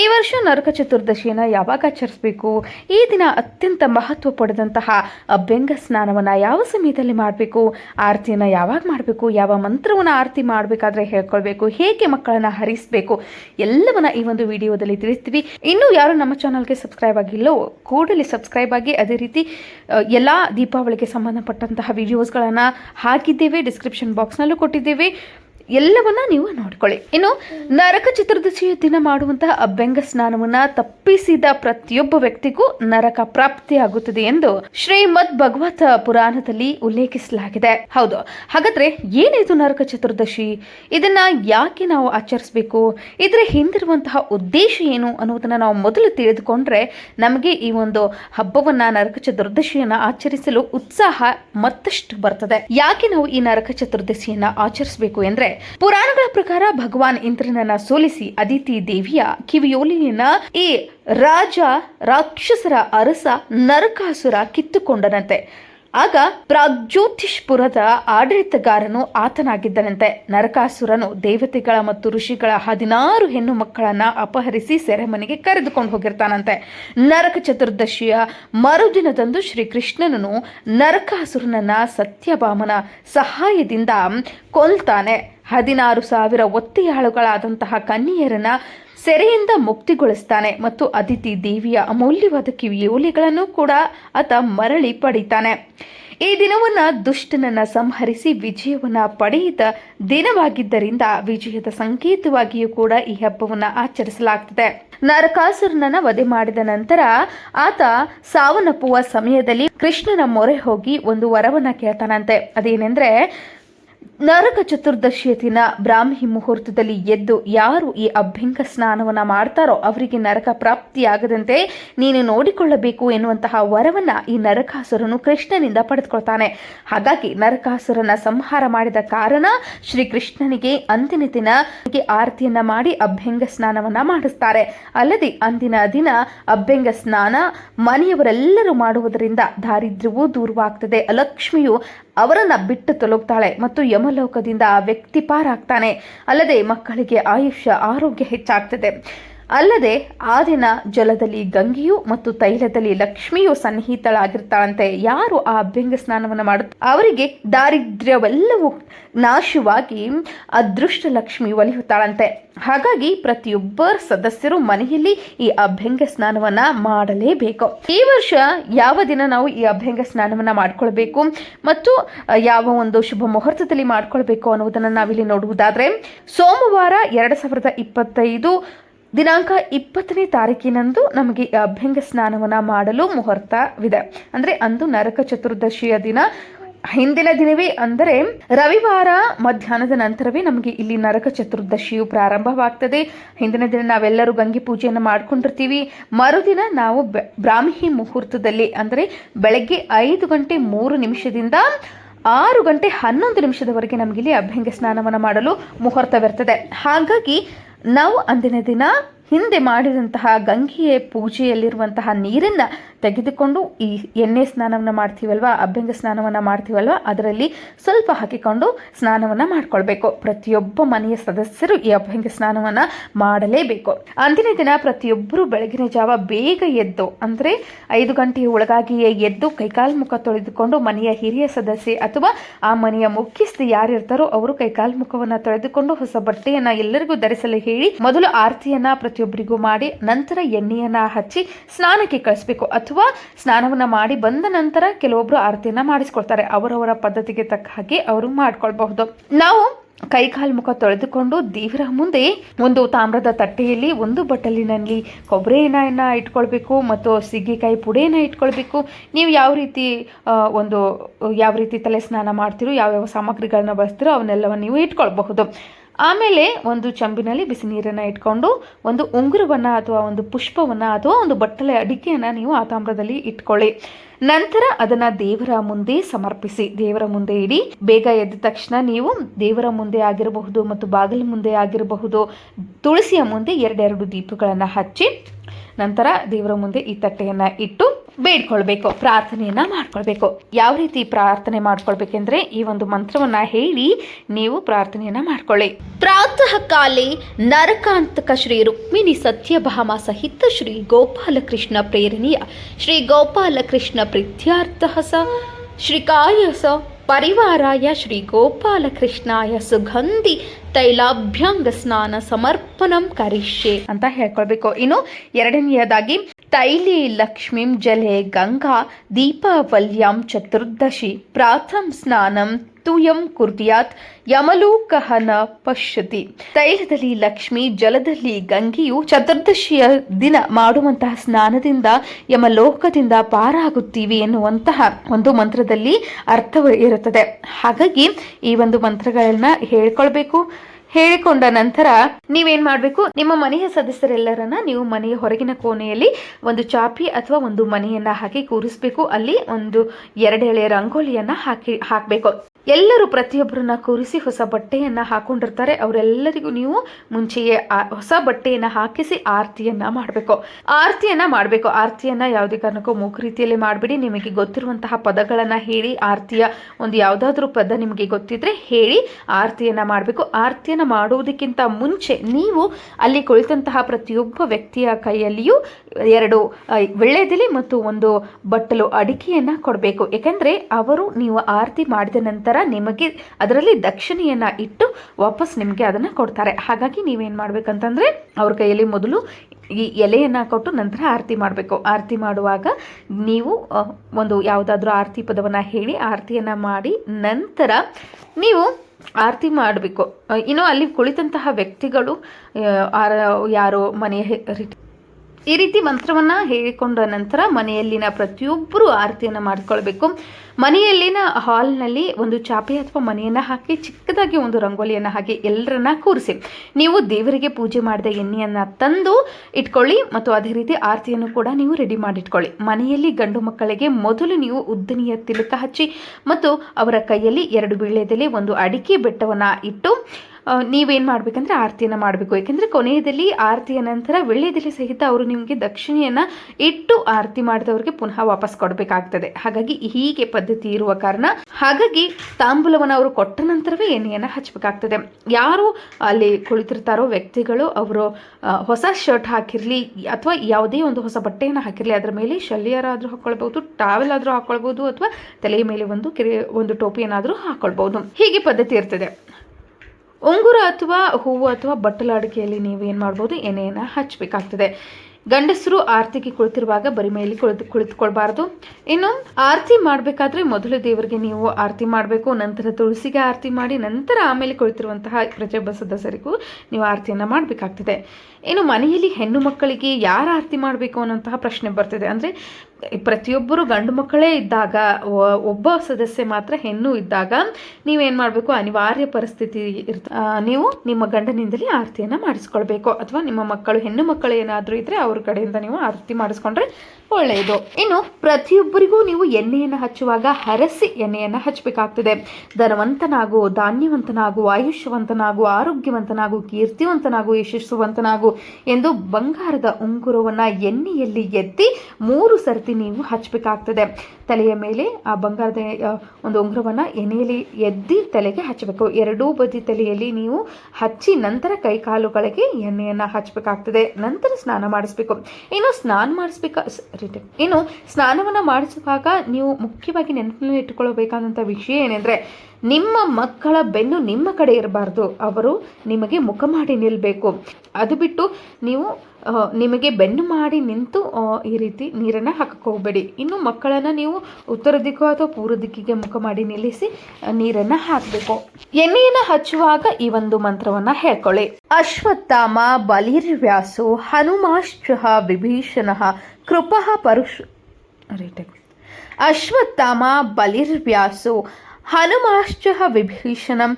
ಈ ವರ್ಷ ನರಕ ಚತುರ್ದಶಿಯನ್ನು ಯಾವಾಗ ಆಚರಿಸಬೇಕು? ಈ ದಿನ ಅತ್ಯಂತ ಮಹತ್ವ ಪಡೆದಂತಹ ಅಭ್ಯಂಗ ಸ್ನಾನವನ್ನು ಯಾವ ಸಮಯದಲ್ಲಿ ಮಾಡಬೇಕು? ಆರತಿಯನ್ನು ಯಾವಾಗ ಮಾಡಬೇಕು? ಯಾವ ಮಂತ್ರವನ್ನು ಆರತಿ ಮಾಡಬೇಕಾದ್ರೆ ಹೇಳ್ಕೊಳ್ಬೇಕು? ಹೇಗೆ ಮಕ್ಕಳನ್ನು ಹರಿಸಬೇಕು? ಎಲ್ಲವನ್ನ ಈ ಒಂದು ವಿಡಿಯೋದಲ್ಲಿ ತಿಳಿಸ್ತೀವಿ. ಇನ್ನೂ ಯಾರು ನಮ್ಮ ಚಾನಲ್ಗೆ ಸಬ್ಸ್ಕ್ರೈಬ್ ಆಗಿಲ್ಲೋ, ಕೂಡಲೇ ಸಬ್ಸ್ಕ್ರೈಬ್ ಆಗಿ. ಅದೇ ರೀತಿ ಎಲ್ಲ ದೀಪಾವಳಿಗೆ ಸಂಬಂಧಪಟ್ಟಂತಹ ವಿಡಿಯೋಸ್ಗಳನ್ನು ಹಾಕಿದ್ದೇವೆ. ಡಿಸ್ಕ್ರಿಪ್ಷನ್ ಬಾಕ್ಸ್ನಲ್ಲೂ ಕೊಟ್ಟಿದ್ದೇವೆ. ಎಲ್ಲವನ್ನ ನೀವು ನೋಡ್ಕೊಳ್ಳಿ. ಇನ್ನು ನರಕ ಚತುರ್ದಶಿಯ ದಿನ ಮಾಡುವಂತಹ ಅಭ್ಯಂಗ ಸ್ನಾನವನ್ನ ತಪ್ಪಿಸಿದ ಪ್ರತಿಯೊಬ್ಬ ವ್ಯಕ್ತಿಗೂ ನರಕ ಪ್ರಾಪ್ತಿಯಾಗುತ್ತದೆ ಎಂದು ಶ್ರೀಮದ್ ಭಗವತ್ ಪುರಾಣದಲ್ಲಿ ಉಲ್ಲೇಖಿಸಲಾಗಿದೆ. ಹೌದು, ಹಾಗಾದ್ರೆ ಏನಿದು ನರಕ ಚತುರ್ದಶಿ? ಇದನ್ನ ಯಾಕೆ ನಾವು ಆಚರಿಸಬೇಕು? ಇದರ ಹಿಂದಿರುವಂತಹ ಉದ್ದೇಶ ಏನು ಅನ್ನೋದನ್ನ ನಾವು ಮೊದಲು ತಿಳಿದುಕೊಂಡ್ರೆ ನಮಗೆ ಈ ಒಂದು ಹಬ್ಬವನ್ನ, ನರಕ ಚತುರ್ದಶಿಯನ್ನ ಆಚರಿಸಲು ಉತ್ಸಾಹ ಮತ್ತಷ್ಟು ಬರ್ತದೆ. ಯಾಕೆ ನಾವು ಈ ನರಕ ಚತುರ್ದಶಿಯನ್ನ ಆಚರಿಸಬೇಕು ಎಂದ್ರೆ ಪುರಾಣಗಳ ಪ್ರಕಾರ ಭಗವಾನ್ ಇಂದ್ರನನ್ನ ಸೋಲಿಸಿ ಅದಿತಿ ದೇವಿಯ ಕಿವಿಯೋಲಿನ ಈ ರಾಜ ರಾಕ್ಷಸರ ಅರಸ ನರಕಾಸುರ ಕಿತ್ತುಕೊಂಡನಂತೆ. ಆಗ ಪ್ರಾಗ್ಜ್ಯೋತಿಷ್ಪುರದ ಆಡಳಿತಗಾರನು ಆತನಾಗಿದ್ದನಂತೆ. ನರಕಾಸುರನು ದೇವತೆಗಳ ಮತ್ತು ಋಷಿಗಳ ಹದಿನಾರು ಹೆಣ್ಣು ಮಕ್ಕಳನ್ನ ಅಪಹರಿಸಿ ಸೆರೆಮನೆಗೆ ಕರೆದುಕೊಂಡು ಹೋಗಿರ್ತಾನಂತೆ. ನರಕ ಚತುರ್ದಶಿಯ ಮರುದಿನದಂದು ಶ್ರೀಕೃಷ್ಣನನು ನರಕಾಸುರನನ್ನ ಸತ್ಯಭಾಮನ ಸಹಾಯದಿಂದ ಕೊಲ್ತಾನೆ. ಹದಿನಾರು ಸಾವಿರ ಒತ್ತೆಯಾಳುಗಳಾದಂತಹ ಕನ್ನಿಯರನ್ನ ಸೆರೆಯಿಂದ ಮುಕ್ತಿಗೊಳಿಸ್ತಾನೆ ಮತ್ತು ಅದಿತಿ ದೇವಿಯ ಅಮೂಲ್ಯವಾದ ಕಿವಿಯೋಲಿಗಳನ್ನು ಕೂಡ ಆತ ಮರಳಿ ಪಡಿತಾನೆ. ಈ ದಿನವನ್ನ ದುಷ್ಟನನ್ನ ಸಂಹರಿಸಿ ವಿಜಯವನ್ನ ಪಡೆಯಿದ ದಿನವಾಗಿದ್ದರಿಂದ ವಿಜಯದ ಸಂಕೇತವಾಗಿಯೂ ಕೂಡ ಈ ಹಬ್ಬವನ್ನ ಆಚರಿಸಲಾಗ್ತದೆ. ನರಕಾಸುರನನ್ನ ವಧೆ ಮಾಡಿದ ನಂತರ ಆತ ಸಾವನ್ನಪ್ಪುವ ಸಮಯದಲ್ಲಿ ಕೃಷ್ಣನ ಮೊರೆ ಹೋಗಿ ಒಂದು ವರವನ್ನ ಕೇಳ್ತಾನಂತೆ. ಅದೇನೆಂದ್ರೆ ನರಕ ಚತುರ್ದಶಿಯ ದಿನ ಬ್ರಾಹ್ಮಿ ಮುಹೂರ್ತದಲ್ಲಿ ಎದ್ದು ಯಾರು ಈ ಅಭ್ಯಂಗ ಸ್ನಾನವನ್ನ ಮಾಡ್ತಾರೋ ಅವರಿಗೆ ನರಕ ಪ್ರಾಪ್ತಿಯಾಗದಂತೆ ನೀನು ನೋಡಿಕೊಳ್ಳಬೇಕು ಎನ್ನುವಂತಹ ವರವನ್ನ ಈ ನರಕಾಸುರನು ಕೃಷ್ಣನಿಂದ ಪಡೆದುಕೊಳ್ತಾನೆ. ಹಾಗಾಗಿ ನರಕಾಸುರನ ಸಂಹಾರ ಮಾಡಿದ ಕಾರಣ ಶ್ರೀ ಕೃಷ್ಣನಿಗೆ ಅಂದಿನ ದಿನ ಆರತಿಯನ್ನ ಮಾಡಿ ಅಭ್ಯಂಗ ಸ್ನಾನವನ್ನ ಮಾಡಿಸ್ತಾರೆ. ಅಲ್ಲದೆ ಅಂದಿನ ದಿನ ಅಭ್ಯಂಗ ಸ್ನಾನ ಮನೆಯವರೆಲ್ಲರೂ ಮಾಡುವುದರಿಂದ ದಾರಿದ್ರ್ಯವೂ ದೂರವಾಗ್ತದೆ. ಅಲಕ್ಷ್ಮಿಯು ಅವರನ್ನ ಬಿಟ್ಟು ತೊಲಗ್ತಾಳೆ ಮತ್ತು ಯಮಲೋಕದಿಂದ ವ್ಯಕ್ತಿ ಪಾರಾಗ್ತಾನೆ. ಅಲ್ಲದೆ ಮಕ್ಕಳಿಗೆ ಆಯುಷ್ಯ ಆರೋಗ್ಯ ಹೆಚ್ಚಾಗ್ತದೆ. ಅಲ್ಲದೆ ಆ ದಿನ ಜಲದಲ್ಲಿ ಗಂಗೆಯು ಮತ್ತು ತೈಲದಲ್ಲಿ ಲಕ್ಷ್ಮಿಯು ಸನ್ನಿಹಿತಳಾಗಿರ್ತಾಳಂತೆ. ಯಾರು ಆ ಅಭ್ಯಂಗ ಸ್ನಾನವನ್ನು ಮಾಡುತ್ತ ಅವರಿಗೆ ದಾರಿದ್ರ್ಯವೆಲ್ಲವೂ ನಾಶವಾಗಿ ಅದೃಷ್ಟ ಲಕ್ಷ್ಮಿ ಒಲಿಯುತ್ತಾಳಂತೆ. ಹಾಗಾಗಿ ಪ್ರತಿಯೊಬ್ಬ ಸದಸ್ಯರು ಮನೆಯಲ್ಲಿ ಈ ಅಭ್ಯಂಗ ಸ್ನಾನವನ್ನ ಮಾಡಲೇಬೇಕು. ಈ ವರ್ಷ ಯಾವ ದಿನ ನಾವು ಈ ಅಭ್ಯಂಗ ಸ್ನಾನವನ್ನ ಮಾಡ್ಕೊಳ್ಬೇಕು ಮತ್ತು ಯಾವ ಒಂದು ಶುಭ ಮುಹೂರ್ತದಲ್ಲಿ ಮಾಡ್ಕೊಳ್ಬೇಕು ಅನ್ನೋದನ್ನ ನಾವಿಲ್ಲಿ ನೋಡುವುದಾದ್ರೆ, ಸೋಮವಾರ ಎರಡು ಸಾವಿರದ ಇಪ್ಪತ್ತೈದು ದಿನಾಂಕ ಇಪ್ಪತ್ತನೇ ತಾರೀಕಿನಂದು ನಮಗೆ ಅಭ್ಯಂಗ ಸ್ನಾನವನ್ನು ಮಾಡಲು ಮುಹೂರ್ತವಿದೆ ಅಂದರೆ ಅಂದು ನರಕ ಚತುರ್ದಶಿಯ ದಿನ. ಹಿಂದಿನ ದಿನವೇ ಅಂದರೆ ರವಿವಾರ ಮಧ್ಯಾಹ್ನದ ನಂತರವೇ ನಮಗೆ ಇಲ್ಲಿ ನರಕ ಚತುರ್ದಶಿಯು ಪ್ರಾರಂಭವಾಗ್ತದೆ. ಹಿಂದಿನ ದಿನ ನಾವೆಲ್ಲರೂ ಗಂಗೆ ಪೂಜೆಯನ್ನು ಮಾಡ್ಕೊಂಡಿರ್ತೀವಿ. ಮರುದಿನ ನಾವು ಬ್ರಾಹ್ಮಿ ಮುಹೂರ್ತದಲ್ಲಿ ಅಂದರೆ ಬೆಳಗ್ಗೆ ಐದು ಗಂಟೆ ಮೂರು ನಿಮಿಷದಿಂದ ಆರು ಗಂಟೆ ಹನ್ನೊಂದು ನಿಮಿಷದವರೆಗೆ ನಮಗಿಲ್ಲಿ ಅಭ್ಯಂಗ ಸ್ನಾನವನ್ನು ಮಾಡಲು ಮುಹೂರ್ತವಿರ್ತದೆ. ಹಾಗಾಗಿ ನಾವು ಅಂದಿನ ದಿನ ಹಿಂದೆ ಮಾಡಿದಂತಹ ಗಂಗೆಯ ಪೂಜೆಯಲ್ಲಿರುವಂತಹ ನೀರನ್ನು ತೆಗೆದುಕೊಂಡು ಈ ಎಣ್ಣೆ ಸ್ನಾನವನ್ನು ಮಾಡ್ತೀವಲ್ವ ಅಭ್ಯಂಗ ಸ್ನಾನವನ್ನು ಮಾಡ್ತೀವಲ್ವ, ಅದರಲ್ಲಿ ಸ್ವಲ್ಪ ಹಾಕಿಕೊಂಡು ಸ್ನಾನವನ್ನು ಮಾಡ್ಕೊಳ್ಬೇಕು. ಪ್ರತಿಯೊಬ್ಬ ಮನೆಯ ಸದಸ್ಯರು ಈ ಅಭ್ಯಂಗ ಸ್ನಾನವನ್ನು ಮಾಡಲೇಬೇಕು. ಅಂದಿನ ದಿನ ಪ್ರತಿಯೊಬ್ಬರು ಬೆಳಗಿನ ಜಾವ ಬೇಗ ಎದ್ದು, ಅಂದರೆ ಐದು ಗಂಟೆಯ ಒಳಗಾಗಿಯೇ ಎದ್ದು ಕೈಕಾಲು ಮುಖ ತೊಳೆದುಕೊಂಡು ಮನೆಯ ಹಿರಿಯ ಸದಸ್ಯೆ ಅಥವಾ ಆ ಮನೆಯ ಮುಖ್ಯಸ್ಥ ಯಾರಿರ್ತಾರೋ ಅವರು ಕೈಕಾಲು ಮುಖವನ್ನು ತೊಳೆದುಕೊಂಡು ಹೊಸ ಬಟ್ಟೆಯನ್ನು ಎಲ್ಲರಿಗೂ ಧರಿಸಲು ಹೇಳಿ ಮೊದಲು ಆರತಿಯನ್ನ ಪ್ರತಿಯೊಬ್ಬರಿಗೂ ಮಾಡಿ ನಂತರ ಎಣ್ಣೆಯನ್ನು ಹಚ್ಚಿ ಸ್ನಾನಕ್ಕೆ ಕಳಿಸ್ಬೇಕು. ಅಥವಾ ಸ್ನಾನವನ್ನ ಮಾಡಿ ಬಂದ ನಂತರ ಕೆಲವೊಬ್ಬರು ಆರತಿಯನ್ನ ಮಾಡಿಸ್ಕೊಳ್ತಾರೆ. ಅವರವರ ಪದ್ಧತಿಗೆ ತಕ್ಕ ಹಾಗೆ ಅವರು ಮಾಡ್ಕೊಳ್ಬಹುದು. ನಾವು ಕೈಕಾಲು ಮುಖ ತೊಳೆದುಕೊಂಡು ದೇವರ ಮುಂದೆ ಒಂದು ತಾಮ್ರದ ತಟ್ಟೆಯಲ್ಲಿ ಒಂದು ಬಟ್ಟಲಿನಲ್ಲಿ ಕೊಬ್ಬರಿ ಎಣ್ಣೆಯನ್ನು ಇಟ್ಕೊಳ್ಬೇಕು ಮತ್ತು ಸಿಗ್ಗಿಕಾಯಿ ಪುಡಿಯನ್ನು ಇಟ್ಕೊಳ್ಬೇಕು. ನೀವು ಯಾವ ರೀತಿ ಒಂದು, ಯಾವ ರೀತಿ ತಲೆ ಸ್ನಾನ ಮಾಡ್ತೀರೋ, ಯಾವ್ಯಾವ ಸಾಮಗ್ರಿಗಳನ್ನ ಬಳಸ್ತೀರೋ ಅವನ್ನೆಲ್ಲವನ್ನು ನೀವು ಇಟ್ಕೊಳ್ಬಹುದು. ಆಮೇಲೆ ಒಂದು ಚಂಬಿನಲ್ಲಿ ಬಿಸಿ ನೀರನ್ನು ಇಟ್ಕೊಂಡು ಒಂದು ಉಂಗುರವನ್ನು ಅಥವಾ ಒಂದು ಪುಷ್ಪವನ್ನು ಅಥವಾ ಒಂದು ಬಟ್ಟಲೆ ಅಡಿಕೆಯನ್ನು ನೀವು ಆ ತಾಮ್ರದಲ್ಲಿ ಇಟ್ಕೊಳ್ಳಿ. ನಂತರ ಅದನ್ನ ದೇವರ ಮುಂದೆ ಸಮರ್ಪಿಸಿ. ದೇವರ ಮುಂದೆ ಇಡಿ. ಬೇಗ ಎದ್ದ ತಕ್ಷಣ ನೀವು ದೇವರ ಮುಂದೆ ಆಗಿರಬಹುದು ಮತ್ತು ಬಾಗಿಲ ಮುಂದೆ ಆಗಿರಬಹುದು. ತುಳಸಿಯ ಮುಂದೆ ಎರಡೆರಡು ದೀಪಗಳನ್ನು ಹಚ್ಚಿ, ನಂತರ ದೇವರ ಮುಂದೆ ಈ ತಟ್ಟೆಯನ್ನು ಇಟ್ಟು ಬೇಡ್ಕೊಳ್ಬೇಕು ಪ್ರಾರ್ಥನೆಯನ್ನು ಮಾಡ್ಕೊಳ್ಬೇಕು. ಯಾವ ರೀತಿ ಪ್ರಾರ್ಥನೆ ಮಾಡ್ಕೊಳ್ಬೇಕೆಂದ್ರೆ ಈ ಒಂದು ಮಂತ್ರವನ್ನ ಹೇಳಿ ನೀವು ಪ್ರಾರ್ಥನೆಯನ್ನ ಮಾಡ್ಕೊಳ್ಳಿ. ಪ್ರಾತಃ ಕಾಲೆ ನರಕಾಂತಕ ಶ್ರೀ ರುಕ್ಮಿಣಿ ಸತ್ಯಭಾಮ ಸಹಿತ ಶ್ರೀ ಗೋಪಾಲಕೃಷ್ಣ ಪ್ರೇರಣೀಯ. ಶ್ರೀ ಗೋಪಾಲಕೃಷ್ಣ ಪ್ರೀತ್ಯಾರ್ಥ ಸ ಶ್ರೀಕಾಯ ಸ ಪರಿವಾರಾಯ ಶ್ರೀ ಗೋಪಾಲಕೃಷ್ಣಾಯ ಸುಗಂಧಿ ತೈಲಾಭ್ಯಂಗ ಸ್ನಾನ ಸಮರ್ಪಣಂ ಕರಿಷ್ಯೆ. ಅಂತ ಹೇಳ್ಕೊಳ್ಬೇಕು. ಇನ್ನು ಎರಡನೆಯದಾಗಿ ತೈಲಿ ಲಕ್ಷ್ಮೀಂ ಜಲೆ ಗಂಗಾ ದೀಪಾವಲ್ಯಾಂ ಚತುರ್ದಶಿ ಪ್ರಾಥಂ ಸ್ನಾನಂ ತುಯಂ ಕುರ್ಯಾತ್ ಯಮಲೋಕಹನ ಪಶ್ಯತಿ. ತೈಲದಲ್ಲಿ ಲಕ್ಷ್ಮಿ, ಜಲದಲ್ಲಿ ಗಂಗೆಯು ಚತುರ್ದಶಿಯ ದಿನ ಮಾಡುವಂತಹ ಸ್ನಾನದಿಂದ ಯಮಲೋಕದಿಂದ ಪಾರಾಗುತ್ತೀವಿ ಎನ್ನುವಂತಹ ಒಂದು ಮಂತ್ರದಲ್ಲಿ ಅರ್ಥ ಇರುತ್ತದೆ. ಹಾಗಾಗಿ ಈ ಒಂದು ಮಂತ್ರಗಳನ್ನ ಹೇಳ್ಕೊಳ್ಬೇಕು. ಹೇಳಿಕೊಂಡ ನಂತರ ನೀವೇನ್ ಮಾಡಬೇಕು? ನಿಮ್ಮ ಮನೆಯ ಸದಸ್ಯರೆಲ್ಲರನ್ನ ನೀವು ಮನೆಯ ಹೊರಗಿನ ಕೋಣೆಯಲ್ಲಿ ಒಂದು ಚಾಪಿ ಅಥವಾ ಒಂದು ಮನೆಯನ್ನ ಹಾಕಿ ಕೂರಿಸ್ಬೇಕು. ಅಲ್ಲಿ ಒಂದು ಎರಡೆಳೆ ರಂಗೋಲಿಯನ್ನ ಹಾಕಿ, ಹಾಕಬೇಕು. ಎಲ್ಲರೂ ಪ್ರತಿಯೊಬ್ಬರನ್ನ ಕೂರಿಸಿ ಹೊಸ ಬಟ್ಟೆಯನ್ನ ಹಾಕೊಂಡಿರ್ತಾರೆ. ಅವರೆಲ್ಲರಿಗೂ ನೀವು ಮುಂಚೆಯೇ ಹೊಸ ಬಟ್ಟೆಯನ್ನ ಹಾಕಿಸಿ ಆರತಿಯನ್ನ ಮಾಡಬೇಕು. ಆರತಿಯನ್ನ ಮಾಡಬೇಕು. ಆರತಿಯನ್ನ ಯಾವುದೇ ಕಾರಣಕ್ಕೂ ಮೂಕ ರೀತಿಯಲ್ಲಿ ಮಾಡಬೇಡಿ. ನಿಮಗೆ ಗೊತ್ತಿರುವಂತಹ ಪದಗಳನ್ನ ಹೇಳಿ, ಆರತಿಯ ಒಂದು ಯಾವುದಾದ್ರೂ ಪದ ನಿಮಗೆ ಗೊತ್ತಿದ್ರೆ ಹೇಳಿ ಆರತಿಯನ್ನ ಮಾಡಬೇಕು. ಆರತಿಯನ್ನ ಮಾಡುವುದಕ್ಕಿಂತ ಮುಂಚೆ ನೀವು ಅಲ್ಲಿ ಕುಳಿತಂತಹ ಪ್ರತಿಯೊಬ್ಬ ವ್ಯಕ್ತಿಯ ಕೈಯಲ್ಲಿಯೂ ಎರಡು ವಿಳ್ಳೆದೆಲೆ ಮತ್ತು ಒಂದು ಬಟ್ಟಲು ಅಡಿಕೆಯನ್ನ ಕೊಡಬೇಕು. ಯಾಕಂದರೆ ಅವರು ನೀವು ಆರತಿ ಮಾಡಿದ ನಂತರ ನಿಮಗೆ ಅದರಲ್ಲಿ ದಕ್ಷಿಣೆಯನ್ನು ಇಟ್ಟು ವಾಪಸ್ ನಿಮಗೆ ಅದನ್ನ ಕೊಡ್ತಾರೆ. ಹಾಗಾಗಿ ನೀವೇನು ಮಾಡ್ಬೇಕಂತಂದ್ರೆ ಅವ್ರ ಕೈಯಲ್ಲಿ ಮೊದಲು ಈ ಎಲೆಯನ್ನು ಕೊಟ್ಟು ನಂತರ ಆರತಿ ಮಾಡಬೇಕು. ಆರತಿ ಮಾಡುವಾಗ ನೀವು ಒಂದು ಯಾವುದಾದ್ರೂ ಆರತಿ ಪದವನ್ನ ಹೇಳಿ ಆರತಿಯನ್ನ ಮಾಡಿ ನಂತರ ನೀವು ಆರತಿ ಮಾಡಬೇಕು. ಇನ್ನು ಅಲ್ಲಿ ಕುಳಿತಂತಹ ವ್ಯಕ್ತಿಗಳು ಯಾರೋ ಮನೆಯ ಈ ರೀತಿ ಮಂತ್ರವನ್ನ ಹೇಳಿಕೊಂಡ ನಂತರ ಮನೆಯಲ್ಲಿನ ಪ್ರತಿಯೊಬ್ಬರು ಆರತಿಯನ್ನು ಮಾಡಿಕೊಳ್ಬೇಕು. ಮನೆಯಲ್ಲಿನ ಹಾಲ್ನಲ್ಲಿ ಒಂದು ಚಾಪೆ ಅಥವಾ ಮನೆಯನ್ನ ಹಾಕಿ ಚಿಕ್ಕದಾಗಿ ಒಂದು ರಂಗೋಲಿಯನ್ನು ಹಾಕಿ ಎಲ್ಲರನ್ನ ಕೂರಿಸಿ. ನೀವು ದೇವರಿಗೆ ಪೂಜೆ ಮಾಡಿದ ಎಣ್ಣೆಯನ್ನು ತಂದು ಇಟ್ಕೊಳ್ಳಿ ಮತ್ತು ಅದೇ ರೀತಿ ಆರತಿಯನ್ನು ಕೂಡ ನೀವು ರೆಡಿ ಮಾಡಿಟ್ಕೊಳ್ಳಿ. ಮನೆಯಲ್ಲಿ ಗಂಡು ಮಕ್ಕಳಿಗೆ ಮೊದಲು ನೀವು ಉದ್ದನೆಯ ತಿಲಕ ಹಚ್ಚಿ ಮತ್ತು ಅವರ ಕೈಯಲ್ಲಿ ಎರಡು ವೀಳ್ಯದೆಲೆ ಒಂದು ಅಡಿಕೆ ಬೆಟ್ಟವನ್ನ ಇಟ್ಟು ನೀವೇನ್ ಮಾಡ್ಬೇಕಂದ್ರೆ ಆರತಿಯನ್ನು ಮಾಡಬೇಕು. ಯಾಕಂದ್ರೆ ಕೊನೆಯಲ್ಲಿ ಆರತಿಯ ನಂತರ ವೀಳ್ಯದೆಲೆ ಸಹಿತ ಅವರು ನಿಮಗೆ ದಕ್ಷಿಣೆಯನ್ನು ಇಟ್ಟು ಆರತಿ ಮಾಡಿದವರಿಗೆ ಪುನಃ ವಾಪಸ್ ಕೊಡಬೇಕಾಗ್ತದೆ. ಹಾಗಾಗಿ ಹೀಗೆ ಪದ್ಧತಿ ಇರುವ ಕಾರಣ ಹಾಗಾಗಿ ತಾಂಬೂಲವನ್ನು ಅವರು ಕೊಟ್ಟ ನಂತರವೇ ಎಣ್ಣೆಯನ್ನು ಹಚ್ಚಬೇಕಾಗ್ತದೆ ಯಾರು ಅಲ್ಲಿ ಕುಳಿತಿರ್ತಾರೋ ವ್ಯಕ್ತಿಗಳು ಅವರು ಹೊಸ ಶರ್ಟ್ ಹಾಕಿರಲಿ ಅಥವಾ ಯಾವುದೇ ಒಂದು ಹೊಸ ಬಟ್ಟೆಯನ್ನು ಹಾಕಿರಲಿ, ಅದರ ಮೇಲೆ ಶಲ್ಯರಾದರೂ ಹಾಕೊಳ್ಬಹುದು ಟಾವೆಲ್ ಆದ್ರೂ ಹಾಕೊಳ್ಬಹುದು ಅಥವಾ ತಲೆಯ ಮೇಲೆ ಒಂದು ಕೆರೆ, ಒಂದು ಟೋಪಿಯನ್ನಾದರೂ ಹಾಕೊಳ್ಬಹುದು. ಹೀಗೆ ಪದ್ಧತಿ ಇರ್ತದೆ. ಉಂಗುರ ಅಥವಾ ಹೂವು ಅಥವಾ ಬಟ್ಟಲ ಅಡಿಕೆಯಲ್ಲಿ ನೀವು ಏನು ಮಾಡ್ಬೋದು? ಎಣ್ಣೆಯನ್ನು ಹಚ್ಚಬೇಕಾಗ್ತದೆ ಗಂಡಸರು ಆರತಿಗೆ ಕುಳಿತಿರುವಾಗ ಬರಿ ಮೇಲೆ ಕುಳಿತು, ಕುಳಿತುಕೊಳ್ಬಾರ್ದು. ಇನ್ನು ಆರತಿ ಮಾಡಬೇಕಾದ್ರೆ ಮೊದಲು ದೇವರಿಗೆ ನೀವು ಆರತಿ ಮಾಡಬೇಕು, ನಂತರ ತುಳಸಿಗೆ ಆರತಿ ಮಾಡಿ, ನಂತರ ಆಮೇಲೆ ಕುಳಿತಿರುವಂತಹ ಪ್ರತಿಯೊಬ್ಬ ಸದಸ್ಯರಿಗೂ ನೀವು ಆರತಿಯನ್ನು ಮಾಡಬೇಕಾಗ್ತದೆ. ಇನ್ನು ಮನೆಯಲ್ಲಿ ಹೆಣ್ಣು ಮಕ್ಕಳಿಗೆ ಯಾರು ಆರತಿ ಮಾಡಬೇಕು ಅನ್ನೋಂತಹ ಪ್ರಶ್ನೆ ಬರ್ತದೆ. ಅಂದರೆ ಪ್ರತಿಯೊಬ್ಬರು ಗಂಡು ಮಕ್ಕಳೇ ಇದ್ದಾಗ ಒಬ್ಬ ಸದಸ್ಯ ಮಾತ್ರ ಹೆಣ್ಣು ಇದ್ದಾಗ ನೀವೇನು ಮಾಡಬೇಕು? ಅನಿವಾರ್ಯ ಪರಿಸ್ಥಿತಿ ಇರ್ತ ನೀವು ನಿಮ್ಮ ಗಂಡನಿಂದಲೇ ಆರತಿಯನ್ನು ಮಾಡಿಸ್ಕೊಳ್ಬೇಕು. ಅಥವಾ ನಿಮ್ಮ ಮಕ್ಕಳು, ಹೆಣ್ಣು ಮಕ್ಕಳು ಏನಾದರೂ ಇದ್ದರೆ ಅವ್ರ ಕಡೆಯಿಂದ ನೀವು ಆರತಿ ಮಾಡಿಸ್ಕೊಂಡ್ರೆ ಒಳ್ಳೆಯದು ಇನ್ನು ಪ್ರತಿಯೊಬ್ಬರಿಗೂ ನೀವು ಎಣ್ಣೆಯನ್ನು ಹಚ್ಚುವಾಗ ಹರಸಿ ಎಣ್ಣೆಯನ್ನು ಹಚ್ಚಬೇಕಾಗ್ತದೆ ಧನವಂತನಾಗು, ಧಾನ್ಯವಂತನಾಗು, ಆಯುಷ್ಯವಂತನಾಗು, ಆರೋಗ್ಯವಂತನಾಗು, ಕೀರ್ತಿವಂತನಾಗು, ಯಶಸ್ಸುವಂತನಾಗು ಎಂದು ಬಂಗಾರದ ಉಂಗುರವನ್ನು ಎಣ್ಣೆಯಲ್ಲಿ ಎತ್ತಿ ಮೂರು ಸರ್ತಿ ನೀವು ಹಚ್ಚಬೇಕಾಗ್ತದೆ ತಲೆಯ ಮೇಲೆ, ಆ ಬಂಗಾರದ ಒಂದು ಉಂಗುರವನ್ನು ಎನೆಯಲ್ಲಿ ಎದ್ದಿ ತಲೆಗೆ ಹಚ್ಚಬೇಕು. ಎರಡೂ ಬದಿ ತಲೆಯಲ್ಲಿ ನೀವು ಹಚ್ಚಿ ನಂತರ ಕೈ ಕಾಲುಗಳಿಗೆ ಎಣ್ಣೆಯನ್ನು ಹಚ್ಚಬೇಕಾಗ್ತದೆ ನಂತರ ಸ್ನಾನ ಮಾಡಿಸ್ಬೇಕು. ಇನ್ನು ಸ್ನಾನ ಮಾಡಿಸ್ಬೇಕಾ. ಇನ್ನು ಸ್ನಾನವನ್ನು ಮಾಡಿಸುವಾಗ ನೀವು ಮುಖ್ಯವಾಗಿ ನೆನಪಿನಲ್ಲಿ ಇಟ್ಟುಕೊಳ್ಳಬೇಕಾದಂಥ ವಿಷಯ ಏನೆಂದರೆ ನಿಮ್ಮ ಮಕ್ಕಳ ಬೆನ್ನು ನಿಮ್ಮ ಕಡೆ ಇರಬಾರ್ದು. ಅವರು ನಿಮಗೆ ಮುಖ ಮಾಡಿ ನಿಲ್ಲಬೇಕು ಅದು ಬಿಟ್ಟು ನೀವು ನಿಮಗೆ ಬೆನ್ನು ಮಾಡಿ ನಿಂತು ಈ ರೀತಿ ನೀರನ್ನು ಹಾಕಕ್ಕೆ ಹೋಗಬೇಡಿ. ಇನ್ನು ಮಕ್ಕಳನ್ನು ನೀವು ಉತ್ತರ ದಿಕ್ಕು ಅಥವಾ ಪೂರ್ವ ದಿಕ್ಕಿಗೆ ಮುಖ ಮಾಡಿ ನಿಲ್ಲಿಸಿ ನೀರನ್ನ ಹಾಕಬೇಕು. ಎಣ್ಣೆಯನ್ನು ಹಚ್ಚುವಾಗ ಈ ಒಂದು ಮಂತ್ರವನ್ನ ಹೇಳ್ಕೊಳ್ಳಿ. ಅಶ್ವತ್ಥಾಮ ಬಲಿರ್ವ್ಯಾಸು ಹನುಮಾಶ್ಚ ವಿಭೀಷಣ ಕೃಪಃ ಪರುಷ್ ಅಶ್ವತ್ಥಾಮ ಬಲಿರ್ವ್ಯಾಸೋ ಹನುಮಾಶ್ಚ ವಿಭೀಷಣಂ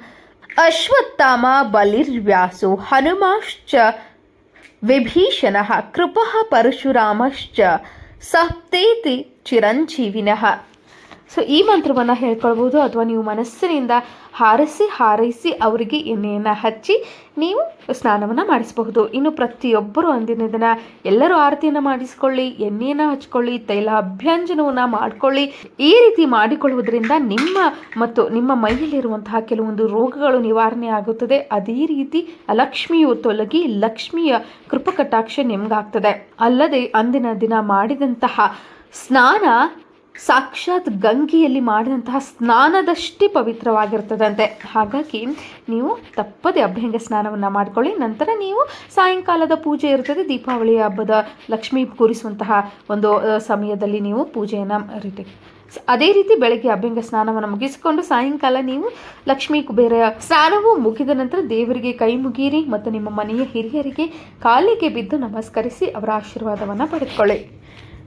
ಅಶ್ವತ್ಥಾಮ ಬಲಿರ್ವ್ಯಾಸೋ ಹನುಮಾಶ್ಚ ವಿಭೀಷಣಃ ಕೃಪಃ ಪರಶುರಾಮಶ್ಚ ಸಪ್ತೇತಿ ಚಿರಂಜೀವಿನಃ ಸೊ ಈ ಮಂತ್ರವನ್ನು ಹೇಳ್ಕೊಳ್ಬೋದು. ಅಥವಾ ನೀವು ಮನಸ್ಸಿನಿಂದ ಹಾರಿಸಿ, ಹಾರೈಸಿ ಅವರಿಗೆ ಎಣ್ಣೆಯನ್ನು ಹಚ್ಚಿ ನೀವು ಸ್ನಾನವನ್ನು ಮಾಡಿಸಬಹುದು. ಇನ್ನು ಪ್ರತಿಯೊಬ್ಬರು ಅಂದಿನ ದಿನ ಎಲ್ಲರೂ ಆರತಿಯನ್ನು ಮಾಡಿಸ್ಕೊಳ್ಳಿ, ಎಣ್ಣೆಯನ್ನು ಹಚ್ಕೊಳ್ಳಿ ತೈಲ ಅಭ್ಯಂಜನವನ್ನು ಮಾಡಿಕೊಳ್ಳಿ. ಈ ರೀತಿ ಮಾಡಿಕೊಳ್ಳುವುದರಿಂದ ನಿಮ್ಮ ಮತ್ತು ನಿಮ್ಮ ಮೈಯಲ್ಲಿರುವಂತಹ ಕೆಲವೊಂದು ರೋಗಗಳು ನಿವಾರಣೆ ಆಗುತ್ತದೆ. ಅದೇ ರೀತಿ ಲಕ್ಷ್ಮಿಯು ತೊಲಗಿ ಲಕ್ಷ್ಮಿಯ ಕೃಪಕಟಾಕ್ಷ ನಿಮ್ಗಾಗ್ತದೆ. ಅಲ್ಲದೆ ಅಂದಿನ ದಿನ ಮಾಡಿದಂತಹ ಸ್ನಾನ ಸಾಕ್ಷಾತ್ ಗಂಗೆಯಲ್ಲಿ ಮಾಡಿದಂತಹ ಸ್ನಾನದಷ್ಟೇ ಪವಿತ್ರವಾಗಿರ್ತದಂತೆ. ಹಾಗಾಗಿ ನೀವು ತಪ್ಪದೆ ಅಭ್ಯಂಗ ಸ್ನಾನವನ್ನು ಮಾಡ್ಕೊಳ್ಳಿ. ನಂತರ ನೀವು ಸಾಯಂಕಾಲದ ಪೂಜೆ ಇರ್ತದೆ. ದೀಪಾವಳಿ ಹಬ್ಬದ ಲಕ್ಷ್ಮಿ ಕೂರಿಸುವಂತಹ ಒಂದು ಸಮಯದಲ್ಲಿ ನೀವು ಪೂಜೆಯನ್ನು ರೀತಿ, ಅದೇ ರೀತಿ ಬೆಳಗ್ಗೆ ಅಭ್ಯಂಗ ಸ್ನಾನವನ್ನು ಮುಗಿಸಿಕೊಂಡು ಸಾಯಂಕಾಲ ನೀವು ಲಕ್ಷ್ಮೀ ಕುಬೇರ ಸ್ನಾನವು ಮುಗಿದ ನಂತರ ದೇವರಿಗೆ ಕೈ ಮುಗಿಯಿರಿ ಮತ್ತು ನಿಮ್ಮ ಮನೆಯ ಹಿರಿಯರಿಗೆ ಕಾಲಿಗೆ ಬಿದ್ದು ನಮಸ್ಕರಿಸಿ ಅವರ ಆಶೀರ್ವಾದವನ್ನು ಪಡೆದುಕೊಳ್ಳಿ.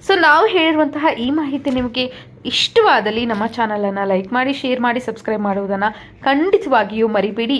ಸೊ ನಾವು ಹೇಳಿರುವಂತಹ ಈ ಮಾಹಿತಿ ನಿಮಗೆ ಇಷ್ಟವಾದಲ್ಲಿ ನಮ್ಮ ಚಾನಲನ್ನು ಲೈಕ್ ಮಾಡಿ ಶೇರ್ ಮಾಡಿ ಸಬ್ಸ್ಕ್ರೈಬ್ ಮಾಡುವುದನ್ನು ಖಂಡಿತವಾಗಿಯೂ ಮರಿಬೇಡಿ.